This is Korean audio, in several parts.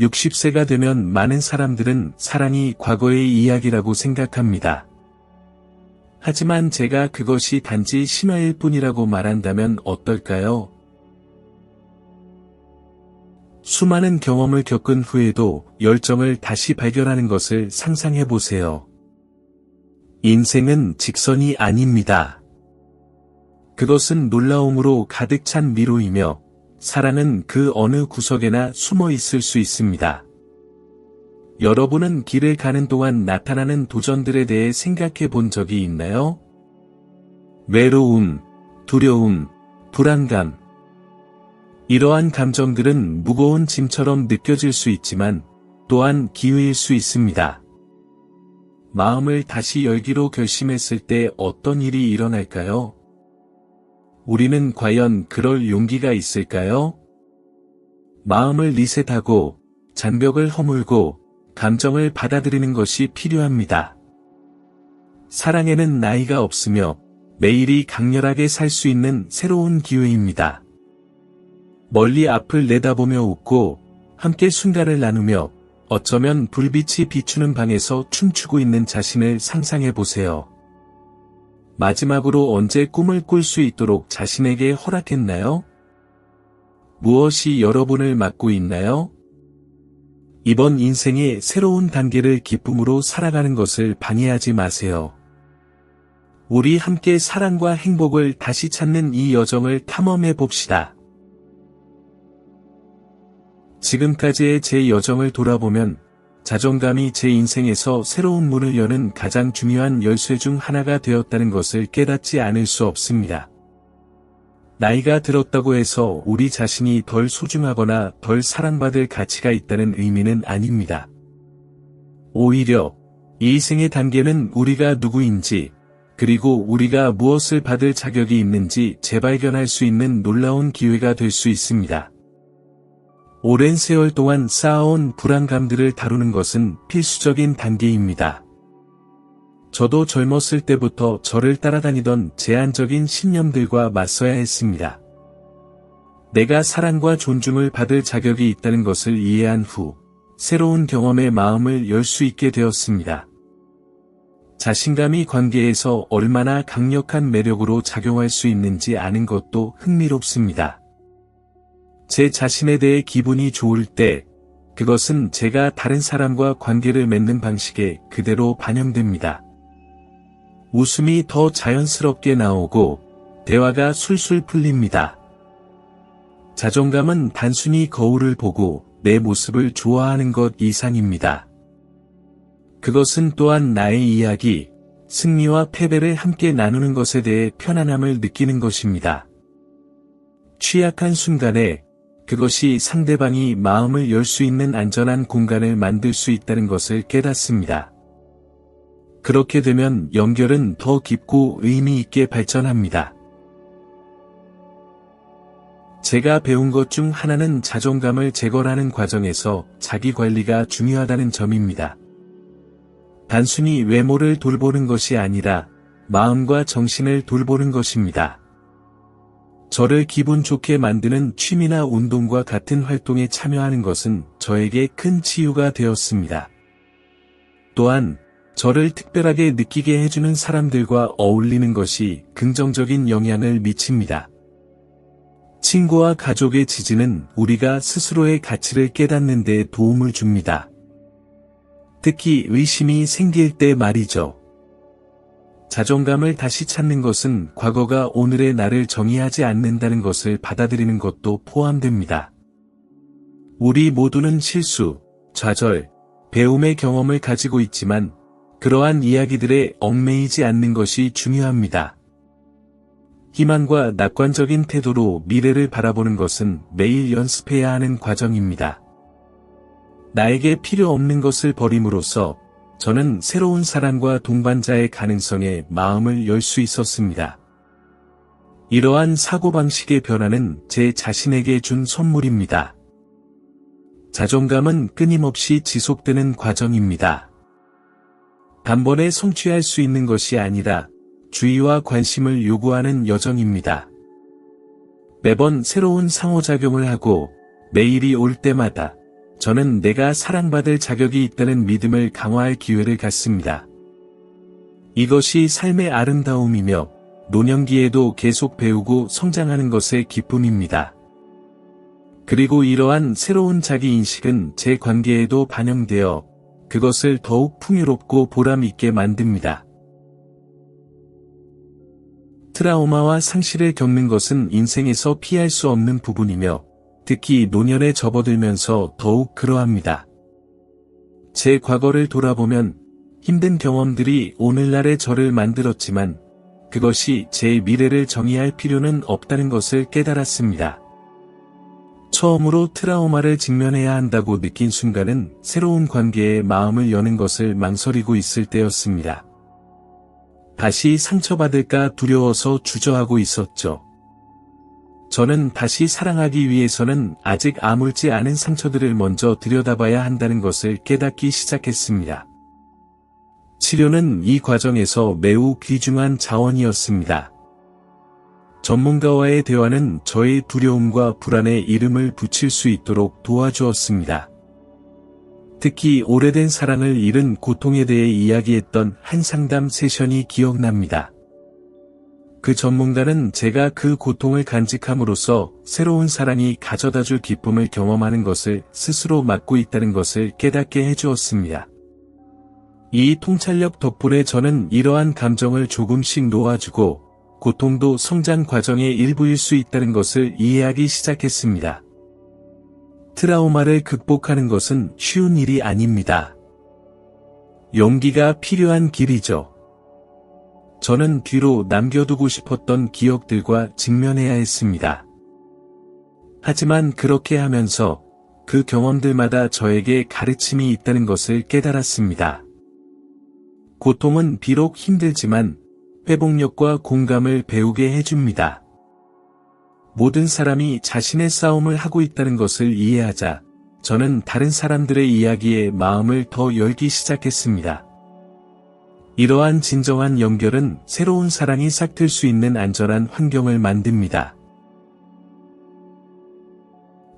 60세가 되면 많은 사람들은 사랑이 과거의 이야기라고 생각합니다. 하지만 제가 그것이 단지 심화일 뿐이라고 말한다면 어떨까요? 수많은 경험을 겪은 후에도 열정을 다시 발견하는 것을 상상해 보세요. 인생은 직선이 아닙니다. 그것은 놀라움으로 가득 찬 미로이며 사랑은 그 어느 구석에나 숨어 있을 수 있습니다. 여러분은 길을 가는 동안 나타나는 도전들에 대해 생각해 본 적이 있나요? 외로움, 두려움, 불안감. 이러한 감정들은 무거운 짐처럼 느껴질 수 있지만 또한 기회일 수 있습니다. 마음을 다시 열기로 결심했을 때 어떤 일이 일어날까요? 우리는 과연 그럴 용기가 있을까요? 마음을 리셋하고 잔벽을 허물고 감정을 받아들이는 것이 필요합니다. 사랑에는 나이가 없으며 매일이 강렬하게 살 수 있는 새로운 기회입니다. 멀리 앞을 내다보며 웃고 함께 순간을 나누며 어쩌면 불빛이 비추는 방에서 춤추고 있는 자신을 상상해 보세요. 마지막으로 언제 꿈을 꿀 수 있도록 자신에게 허락했나요? 무엇이 여러분을 막고 있나요? 이번 인생의 새로운 단계를 기쁨으로 살아가는 것을 방해하지 마세요. 우리 함께 사랑과 행복을 다시 찾는 이 여정을 탐험해 봅시다. 지금까지의 제 여정을 돌아보면 자존감이 제 인생에서 새로운 문을 여는 가장 중요한 열쇠 중 하나가 되었다는 것을 깨닫지 않을 수 없습니다. 나이가 들었다고 해서 우리 자신이 덜 소중하거나 덜 사랑받을 가치가 있다는 의미는 아닙니다. 오히려 이 생의 단계는 우리가 누구인지 그리고 우리가 무엇을 받을 자격이 있는지 재발견할 수 있는 놀라운 기회가 될 수 있습니다. 오랜 세월 동안 쌓아온 불안감들을 다루는 것은 필수적인 단계입니다. 저도 젊었을 때부터 저를 따라다니던 제한적인 신념들과 맞서야 했습니다. 내가 사랑과 존중을 받을 자격이 있다는 것을 이해한 후 새로운 경험에 마음을 열 수 있게 되었습니다. 자신감이 관계에서 얼마나 강력한 매력으로 작용할 수 있는지 아는 것도 흥미롭습니다. 제 자신에 대해 기분이 좋을 때 그것은 제가 다른 사람과 관계를 맺는 방식에 그대로 반영됩니다. 웃음이 더 자연스럽게 나오고 대화가 술술 풀립니다. 자존감은 단순히 거울을 보고 내 모습을 좋아하는 것 이상입니다. 그것은 또한 나의 이야기, 승리와 패배를 함께 나누는 것에 대해 편안함을 느끼는 것입니다. 취약한 순간에 그것이 상대방이 마음을 열 수 있는 안전한 공간을 만들 수 있다는 것을 깨닫습니다. 그렇게 되면 연결은 더 깊고 의미 있게 발전합니다. 제가 배운 것 중 하나는 자존감을 제거하는 과정에서 자기 관리가 중요하다는 점입니다. 단순히 외모를 돌보는 것이 아니라 마음과 정신을 돌보는 것입니다. 저를 기분 좋게 만드는 취미나 운동과 같은 활동에 참여하는 것은 저에게 큰 치유가 되었습니다. 또한 저를 특별하게 느끼게 해주는 사람들과 어울리는 것이 긍정적인 영향을 미칩니다. 친구와 가족의 지지는 우리가 스스로의 가치를 깨닫는 데 도움을 줍니다. 특히 의심이 생길 때 말이죠. 자존감을 다시 찾는 것은 과거가 오늘의 나를 정의하지 않는다는 것을 받아들이는 것도 포함됩니다. 우리 모두는 실수, 좌절, 배움의 경험을 가지고 있지만 그러한 이야기들에 얽매이지 않는 것이 중요합니다. 희망과 낙관적인 태도로 미래를 바라보는 것은 매일 연습해야 하는 과정입니다. 나에게 필요 없는 것을 버림으로써 저는 새로운 사랑과 동반자의 가능성에 마음을 열 수 있었습니다. 이러한 사고방식의 변화는 제 자신에게 준 선물입니다. 자존감은 끊임없이 지속되는 과정입니다. 단번에 성취할 수 있는 것이 아니라 주의와 관심을 요구하는 여정입니다. 매번 새로운 상호작용을 하고 매일이 올 때마다 저는 내가 사랑받을 자격이 있다는 믿음을 강화할 기회를 갖습니다. 이것이 삶의 아름다움이며 노년기에도 계속 배우고 성장하는 것의 기쁨입니다. 그리고 이러한 새로운 자기인식은 제 관계에도 반영되어 그것을 더욱 풍요롭고 보람 있게 만듭니다. 트라우마와 상실을 겪는 것은 인생에서 피할 수 없는 부분이며 특히 노년에 접어들면서 더욱 그러합니다. 제 과거를 돌아보면 힘든 경험들이 오늘날의 저를 만들었지만 그것이 제 미래를 정의할 필요는 없다는 것을 깨달았습니다. 처음으로 트라우마를 직면해야 한다고 느낀 순간은 새로운 관계에 마음을 여는 것을 망설이고 있을 때였습니다. 다시 상처받을까 두려워서 주저하고 있었죠. 저는 다시 사랑하기 위해서는 아직 아물지 않은 상처들을 먼저 들여다봐야 한다는 것을 깨닫기 시작했습니다. 치료는 이 과정에서 매우 귀중한 자원이었습니다. 전문가와의 대화는 저의 두려움과 불안에 이름을 붙일 수 있도록 도와주었습니다. 특히 오래된 사랑을 잃은 고통에 대해 이야기했던 한 상담 세션이 기억납니다. 그 전문가는 제가 그 고통을 간직함으로써 새로운 사랑이 가져다 줄 기쁨을 경험하는 것을 스스로 맡고 있다는 것을 깨닫게 해주었습니다. 이 통찰력 덕분에 저는 이러한 감정을 조금씩 놓아주고 고통도 성장 과정의 일부일 수 있다는 것을 이해하기 시작했습니다. 트라우마를 극복하는 것은 쉬운 일이 아닙니다. 용기가 필요한 길이죠. 저는 뒤로 남겨두고 싶었던 기억들과 직면해야 했습니다. 하지만 그렇게 하면서 그 경험들마다 저에게 가르침이 있다는 것을 깨달았습니다. 고통은 비록 힘들지만 회복력과 공감을 배우게 해줍니다. 모든 사람이 자신의 싸움을 하고 있다는 것을 이해하자 저는 다른 사람들의 이야기에 마음을 더 열기 시작했습니다. 이러한 진정한 연결은 새로운 사랑이 싹틀 수 있는 안전한 환경을 만듭니다.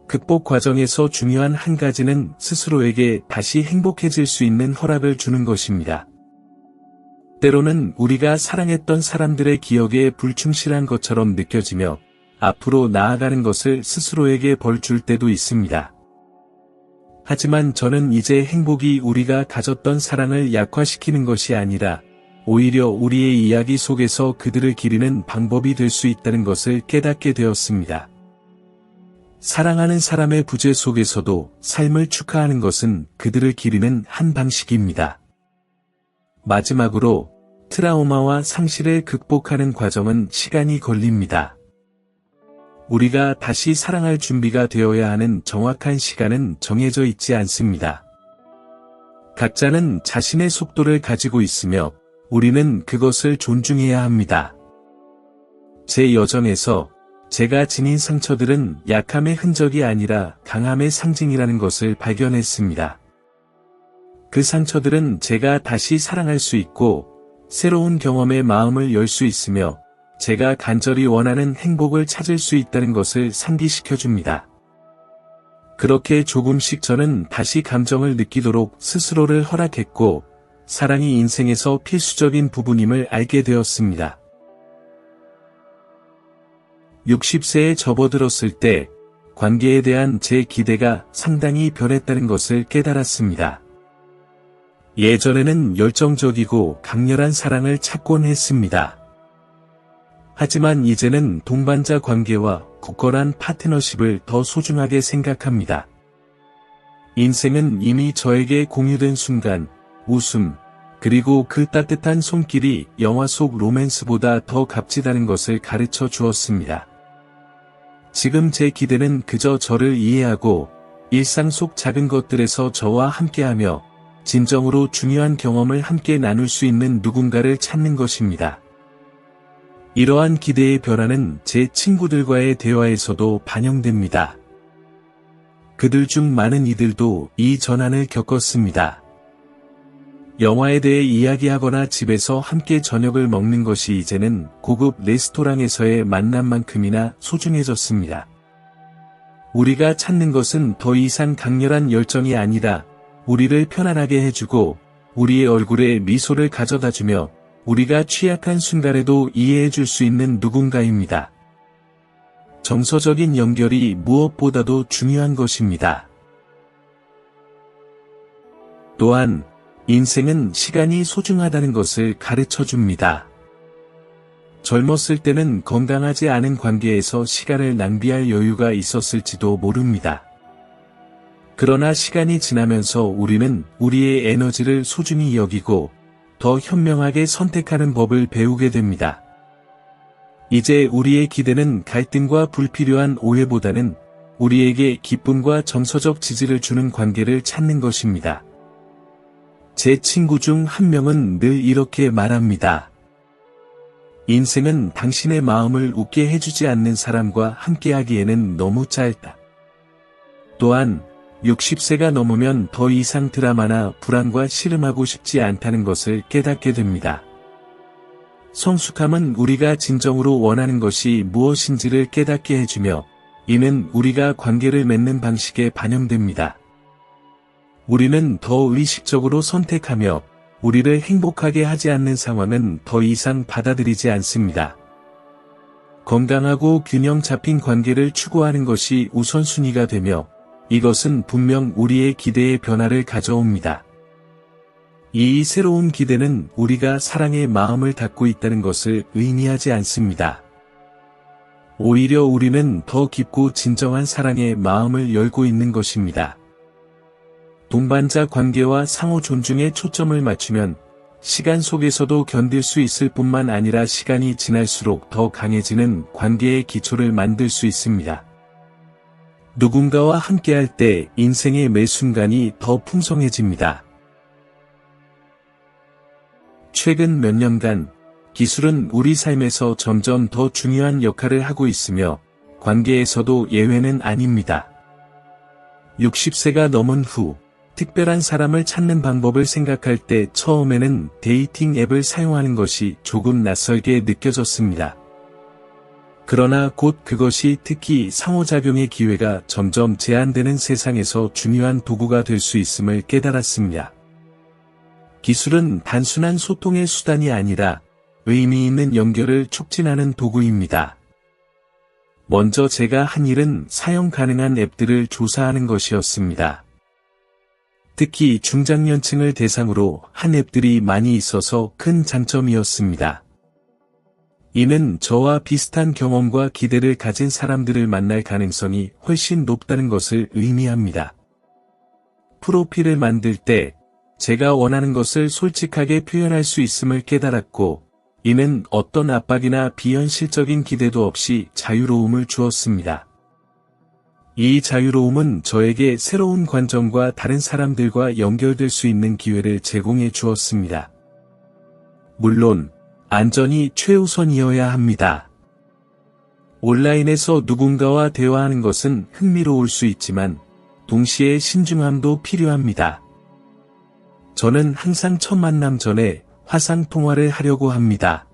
극복 과정에서 중요한 한 가지는 스스로에게 다시 행복해질 수 있는 허락을 주는 것입니다. 때로는 우리가 사랑했던 사람들의 기억에 불충실한 것처럼 느껴지며 앞으로 나아가는 것을 스스로에게 벌 줄 때도 있습니다. 하지만 저는 이제 행복이 우리가 가졌던 사랑을 약화시키는 것이 아니라 오히려 우리의 이야기 속에서 그들을 기리는 방법이 될 수 있다는 것을 깨닫게 되었습니다. 사랑하는 사람의 부재 속에서도 삶을 축하하는 것은 그들을 기리는 한 방식입니다. 마지막으로 트라우마와 상실을 극복하는 과정은 시간이 걸립니다. 우리가 다시 사랑할 준비가 되어야 하는 정확한 시간은 정해져 있지 않습니다. 각자는 자신의 속도를 가지고 있으며 우리는 그것을 존중해야 합니다. 제 여정에서 제가 지닌 상처들은 약함의 흔적이 아니라 강함의 상징이라는 것을 발견했습니다. 그 상처들은 제가 다시 사랑할 수 있고 새로운 경험에 마음을 열 수 있으며 제가 간절히 원하는 행복을 찾을 수 있다는 것을 상기시켜 줍니다. 그렇게 조금씩 저는 다시 감정을 느끼도록 스스로를 허락했고, 사랑이 인생에서 필수적인 부분임을 알게 되었습니다. 60세에 접어들었을 때, 관계에 대한 제 기대가 상당히 변했다는 것을 깨달았습니다. 예전에는 열정적이고 강렬한 사랑을 찾곤 했습니다. 하지만 이제는 동반자 관계와 굳건한 파트너십을 더 소중하게 생각합니다. 인생은 이미 저에게 공유된 순간, 웃음, 그리고 그 따뜻한 손길이 영화 속 로맨스보다 더 값지다는 것을 가르쳐 주었습니다. 지금 제 기대는 그저 저를 이해하고 일상 속 작은 것들에서 저와 함께하며 진정으로 중요한 경험을 함께 나눌 수 있는 누군가를 찾는 것입니다. 이러한 기대의 변화는 제 친구들과의 대화에서도 반영됩니다. 그들 중 많은 이들도 이 전환을 겪었습니다. 영화에 대해 이야기하거나 집에서 함께 저녁을 먹는 것이 이제는 고급 레스토랑에서의 만남만큼이나 소중해졌습니다. 우리가 찾는 것은 더 이상 강렬한 열정이 아니라 우리를 편안하게 해주고 우리의 얼굴에 미소를 가져다 주며 우리가 취약한 순간에도 이해해 줄 수 있는 누군가입니다. 정서적인 연결이 무엇보다도 중요한 것입니다. 또한 인생은 시간이 소중하다는 것을 가르쳐 줍니다. 젊었을 때는 건강하지 않은 관계에서 시간을 낭비할 여유가 있었을지도 모릅니다. 그러나 시간이 지나면서 우리는 우리의 에너지를 소중히 여기고 더 현명하게 선택하는 법을 배우게 됩니다. 이제 우리의 기대는 갈등과 불필요한 오해보다는 우리에게 기쁨과 정서적 지지를 주는 관계를 찾는 것입니다. 제 친구 중 한 명은 늘 이렇게 말합니다. 인생은 당신의 마음을 웃게 해주지 않는 사람과 함께하기에는 너무 짧다. 또한 60세가 넘으면 더 이상 드라마나 불안과 씨름하고 싶지 않다는 것을 깨닫게 됩니다. 성숙함은 우리가 진정으로 원하는 것이 무엇인지를 깨닫게 해주며 이는 우리가 관계를 맺는 방식에 반영됩니다. 우리는 더 의식적으로 선택하며 우리를 행복하게 하지 않는 상황은 더 이상 받아들이지 않습니다. 건강하고 균형 잡힌 관계를 추구하는 것이 우선순위가 되며 이것은 분명 우리의 기대의 변화를 가져옵니다. 이 새로운 기대는 우리가 사랑의 마음을 닫고 있다는 것을 의미하지 않습니다. 오히려 우리는 더 깊고 진정한 사랑의 마음을 열고 있는 것입니다. 동반자 관계와 상호 존중에 초점을 맞추면 시간 속에서도 견딜 수 있을 뿐만 아니라 시간이 지날수록 더 강해지는 관계의 기초를 만들 수 있습니다. 누군가와 함께할 때 인생의 매 순간이 더 풍성해집니다. 최근 몇 년간 기술은 우리 삶에서 점점 더 중요한 역할을 하고 있으며 관계에서도 예외는 아닙니다. 60세가 넘은 후 특별한 사람을 찾는 방법을 생각할 때 처음에는 데이팅 앱을 사용하는 것이 조금 낯설게 느껴졌습니다. 그러나 곧 그것이 특히 상호작용의 기회가 점점 제한되는 세상에서 중요한 도구가 될 수 있음을 깨달았습니다. 기술은 단순한 소통의 수단이 아니라 의미 있는 연결을 촉진하는 도구입니다. 먼저 제가 한 일은 사용 가능한 앱들을 조사하는 것이었습니다. 특히 중장년층을 대상으로 한 앱들이 많이 있어서 큰 장점이었습니다. 이는 저와 비슷한 경험과 기대를 가진 사람들을 만날 가능성이 훨씬 높다는 것을 의미합니다. 프로필을 만들 때 제가 원하는 것을 솔직하게 표현할 수 있음을 깨달았고, 이는 어떤 압박이나 비현실적인 기대도 없이 자유로움을 주었습니다. 이 자유로움은 저에게 새로운 관점과 다른 사람들과 연결될 수 있는 기회를 제공해 주었습니다. 물론, 안전이 최우선이어야 합니다. 온라인에서 누군가와 대화하는 것은 흥미로울 수 있지만, 동시에 신중함도 필요합니다. 저는 항상 첫 만남 전에 화상 통화를 하려고 합니다.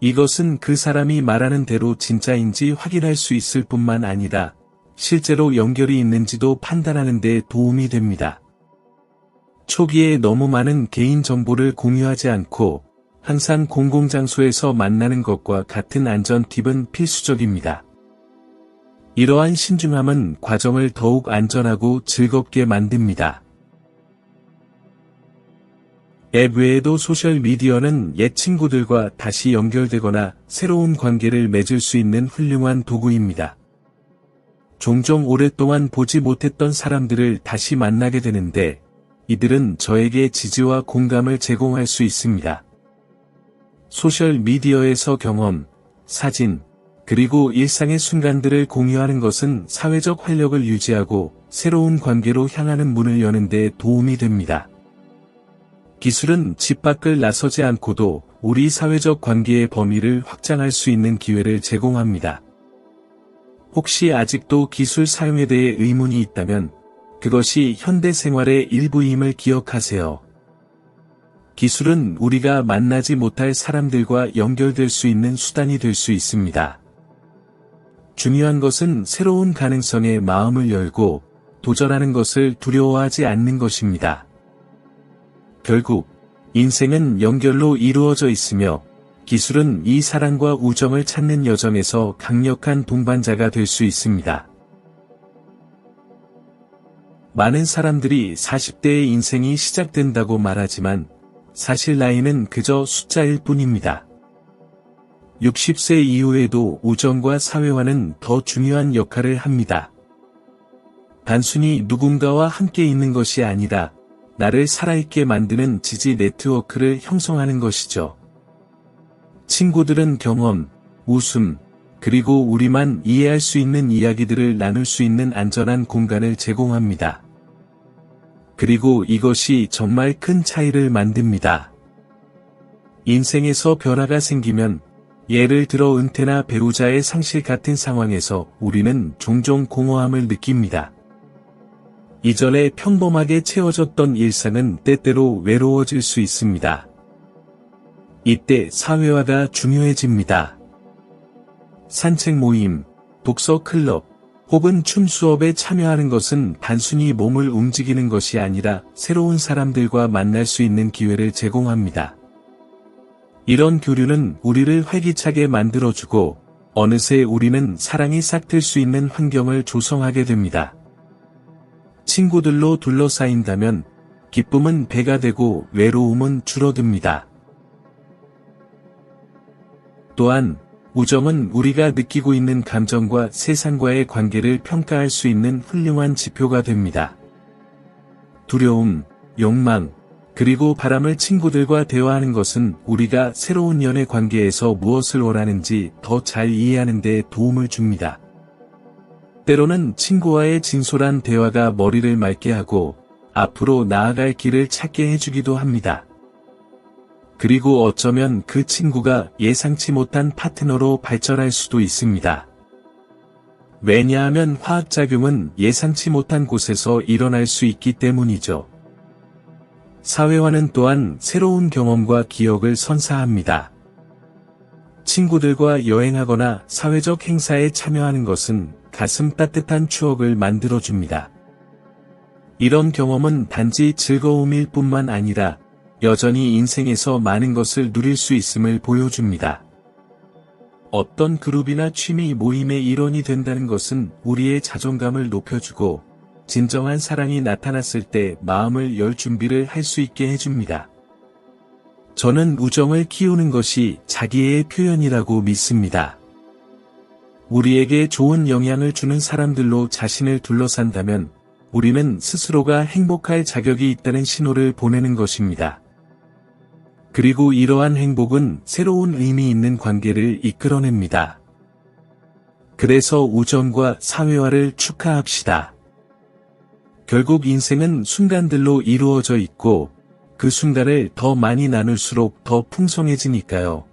이것은 그 사람이 말하는 대로 진짜인지 확인할 수 있을 뿐만 아니라 실제로 연결이 있는지도 판단하는 데 도움이 됩니다. 초기에 너무 많은 개인 정보를 공유하지 않고 항상 공공장소에서 만나는 것과 같은 안전 팁은 필수적입니다. 이러한 신중함은 과정을 더욱 안전하고 즐겁게 만듭니다. 앱 외에도 소셜미디어는 옛 친구들과 다시 연결되거나 새로운 관계를 맺을 수 있는 훌륭한 도구입니다. 종종 오랫동안 보지 못했던 사람들을 다시 만나게 되는데 이들은 저에게 지지와 공감을 제공할 수 있습니다. 소셜미디어에서 경험, 사진, 그리고 일상의 순간들을 공유하는 것은 사회적 활력을 유지하고 새로운 관계로 향하는 문을 여는 데 도움이 됩니다. 기술은 집 밖을 나서지 않고도 우리 사회적 관계의 범위를 확장할 수 있는 기회를 제공합니다. 혹시 아직도 기술 사용에 대해 의문이 있다면 그것이 현대 생활의 일부임을 기억하세요. 기술은 우리가 만나지 못할 사람들과 연결될 수 있는 수단이 될 수 있습니다. 중요한 것은 새로운 가능성에 마음을 열고 도전하는 것을 두려워하지 않는 것입니다. 결국 인생은 연결로 이루어져 있으며 기술은 이 사랑과 우정을 찾는 여정에서 강력한 동반자가 될 수 있습니다. 많은 사람들이 40대의 인생이 시작된다고 말하지만 사실 나이는 그저 숫자일 뿐입니다. 60세 이후에도 우정과 사회화는 더 중요한 역할을 합니다. 단순히 누군가와 함께 있는 것이 아니라 나를 살아있게 만드는 지지 네트워크를 형성하는 것이죠. 친구들은 경험, 웃음, 그리고 우리만 이해할 수 있는 이야기들을 나눌 수 있는 안전한 공간을 제공합니다. 그리고 이것이 정말 큰 차이를 만듭니다. 인생에서 변화가 생기면 예를 들어 은퇴나 배우자의 상실 같은 상황에서 우리는 종종 공허함을 느낍니다. 이전에 평범하게 채워졌던 일상은 때때로 외로워질 수 있습니다. 이때 사회화가 중요해집니다. 산책 모임, 독서 클럽, 혹은 춤 수업에 참여하는 것은 단순히 몸을 움직이는 것이 아니라 새로운 사람들과 만날 수 있는 기회를 제공합니다. 이런 교류는 우리를 활기차게 만들어주고 어느새 우리는 사랑이 싹틀 수 있는 환경을 조성하게 됩니다. 친구들로 둘러싸인다면 기쁨은 배가 되고 외로움은 줄어듭니다. 또한 우정은 우리가 느끼고 있는 감정과 세상과의 관계를 평가할 수 있는 훌륭한 지표가 됩니다. 두려움, 욕망, 그리고 바람을 친구들과 대화하는 것은 우리가 새로운 연애 관계에서 무엇을 원하는지 더 잘 이해하는 데 도움을 줍니다. 때로는 친구와의 진솔한 대화가 머리를 맑게 하고 앞으로 나아갈 길을 찾게 해주기도 합니다. 그리고 어쩌면 그 친구가 예상치 못한 파트너로 발전할 수도 있습니다. 왜냐하면 화학작용은 예상치 못한 곳에서 일어날 수 있기 때문이죠. 사회화는 또한 새로운 경험과 기억을 선사합니다. 친구들과 여행하거나 사회적 행사에 참여하는 것은 가슴 따뜻한 추억을 만들어줍니다. 이런 경험은 단지 즐거움일 뿐만 아니라 여전히 인생에서 많은 것을 누릴 수 있음을 보여줍니다. 어떤 그룹이나 취미 모임의 일원이 된다는 것은 우리의 자존감을 높여주고 진정한 사랑이 나타났을 때 마음을 열 준비를 할 수 있게 해줍니다. 저는 우정을 키우는 것이 자기의 표현이라고 믿습니다. 우리에게 좋은 영향을 주는 사람들로 자신을 둘러싼다면 우리는 스스로가 행복할 자격이 있다는 신호를 보내는 것입니다. 그리고 이러한 행복은 새로운 의미 있는 관계를 이끌어냅니다. 그래서 우정과 사회화를 축하합시다. 결국 인생은 순간들로 이루어져 있고 그 순간을 더 많이 나눌수록 더 풍성해지니까요.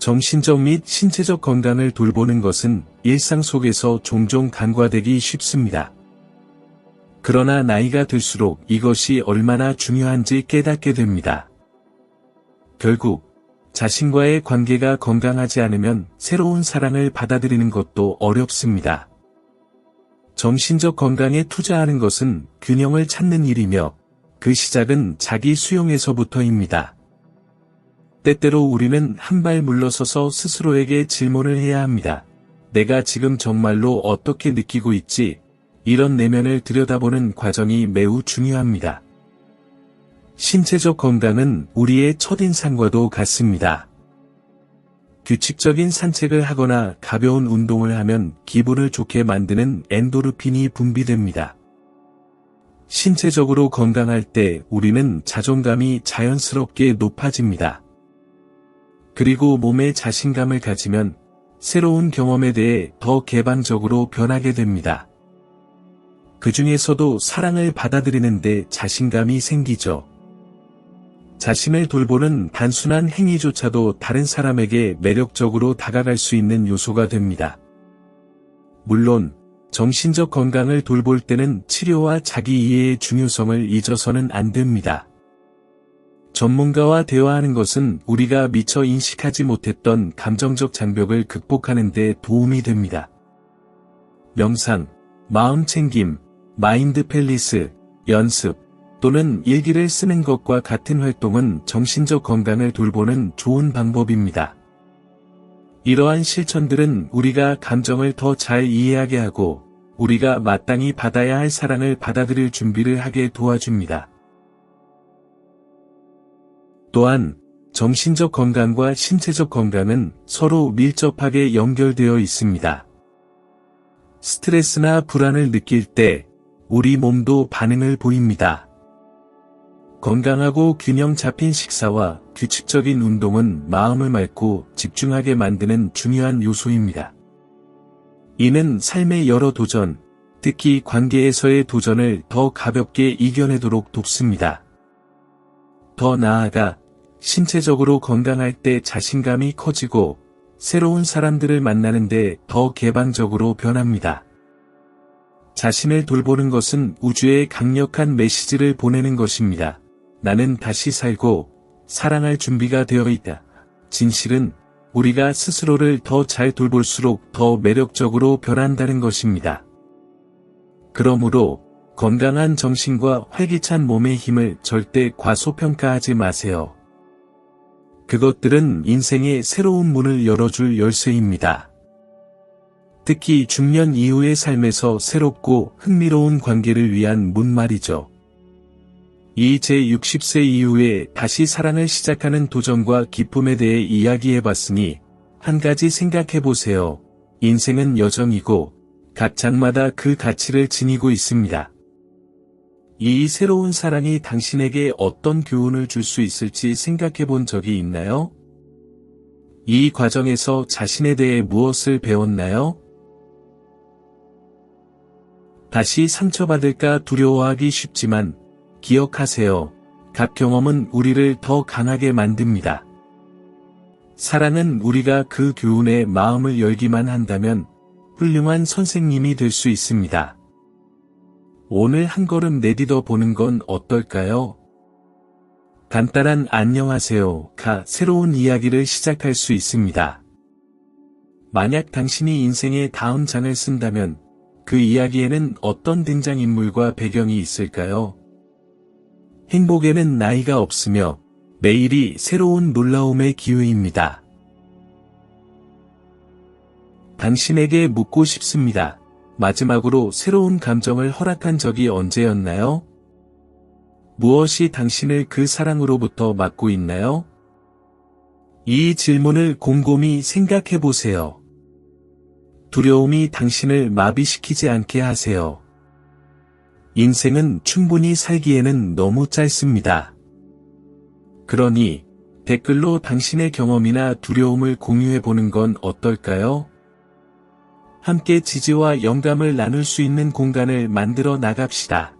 정신적 및 신체적 건강을 돌보는 것은 일상 속에서 종종 간과되기 쉽습니다. 그러나 나이가 들수록 이것이 얼마나 중요한지 깨닫게 됩니다. 결국 자신과의 관계가 건강하지 않으면 새로운 사랑을 받아들이는 것도 어렵습니다. 정신적 건강에 투자하는 것은 균형을 찾는 일이며 그 시작은 자기 수용에서부터입니다. 때때로 우리는 한 발 물러서서 스스로에게 질문을 해야 합니다. 내가 지금 정말로 어떻게 느끼고 있지? 이런 내면을 들여다보는 과정이 매우 중요합니다. 신체적 건강은 우리의 첫인상과도 같습니다. 규칙적인 산책을 하거나 가벼운 운동을 하면 기분을 좋게 만드는 엔도르핀이 분비됩니다. 신체적으로 건강할 때 우리는 자존감이 자연스럽게 높아집니다. 그리고 몸에 자신감을 가지면 새로운 경험에 대해 더 개방적으로 변하게 됩니다. 그 중에서도 사랑을 받아들이는데 자신감이 생기죠. 자신을 돌보는 단순한 행위조차도 다른 사람에게 매력적으로 다가갈 수 있는 요소가 됩니다. 물론, 정신적 건강을 돌볼 때는 치료와 자기 이해의 중요성을 잊어서는 안 됩니다. 전문가와 대화하는 것은 우리가 미처 인식하지 못했던 감정적 장벽을 극복하는 데 도움이 됩니다. 명상, 마음 챙김, 마인드 팰리스, 연습, 또는 일기를 쓰는 것과 같은 활동은 정신적 건강을 돌보는 좋은 방법입니다. 이러한 실천들은 우리가 감정을 더 잘 이해하게 하고 우리가 마땅히 받아야 할 사랑을 받아들일 준비를 하게 도와줍니다. 또한 정신적 건강과 신체적 건강은 서로 밀접하게 연결되어 있습니다. 스트레스나 불안을 느낄 때 우리 몸도 반응을 보입니다. 건강하고 균형 잡힌 식사와 규칙적인 운동은 마음을 맑고 집중하게 만드는 중요한 요소입니다. 이는 삶의 여러 도전, 특히 관계에서의 도전을 더 가볍게 이겨내도록 돕습니다. 더 나아가 신체적으로 건강할 때 자신감이 커지고 새로운 사람들을 만나는데 더 개방적으로 변합니다. 자신을 돌보는 것은 우주에 강력한 메시지를 보내는 것입니다. 나는 다시 살고 사랑할 준비가 되어 있다. 진실은 우리가 스스로를 더 잘 돌볼수록 더 매력적으로 변한다는 것입니다. 그러므로 건강한 정신과 활기찬 몸의 힘을 절대 과소평가하지 마세요. 그것들은 인생의 새로운 문을 열어줄 열쇠입니다. 특히 중년 이후의 삶에서 새롭고 흥미로운 관계를 위한 문 말이죠. 이 제60세 이후에 다시 사랑을 시작하는 도전과 기쁨에 대해 이야기해봤으니 한 가지 생각해보세요. 인생은 여정이고 각 장마다 그 가치를 지니고 있습니다. 이 새로운 사랑이 당신에게 어떤 교훈을 줄 수 있을지 생각해 본 적이 있나요? 이 과정에서 자신에 대해 무엇을 배웠나요? 다시 상처받을까 두려워하기 쉽지만 기억하세요. 각 경험은 우리를 더 강하게 만듭니다. 사랑은 우리가 그 교훈에 마음을 열기만 한다면 훌륭한 선생님이 될 수 있습니다. 오늘 한 걸음 내디뎌 보는 건 어떨까요? 간단한 안녕하세요가 새로운 이야기를 시작할 수 있습니다. 만약 당신이 인생의 다음 장을 쓴다면 그 이야기에는 어떤 등장인물과 배경이 있을까요? 행복에는 나이가 없으며 매일이 새로운 놀라움의 기회입니다. 당신에게 묻고 싶습니다. 마지막으로 새로운 감정을 허락한 적이 언제였나요? 무엇이 당신을 그 사랑으로부터 막고 있나요? 이 질문을 곰곰이 생각해 보세요. 두려움이 당신을 마비시키지 않게 하세요. 인생은 충분히 살기에는 너무 짧습니다. 그러니 댓글로 당신의 경험이나 두려움을 공유해 보는 건 어떨까요? 함께 지지와 영감을 나눌 수 있는 공간을 만들어 나갑시다.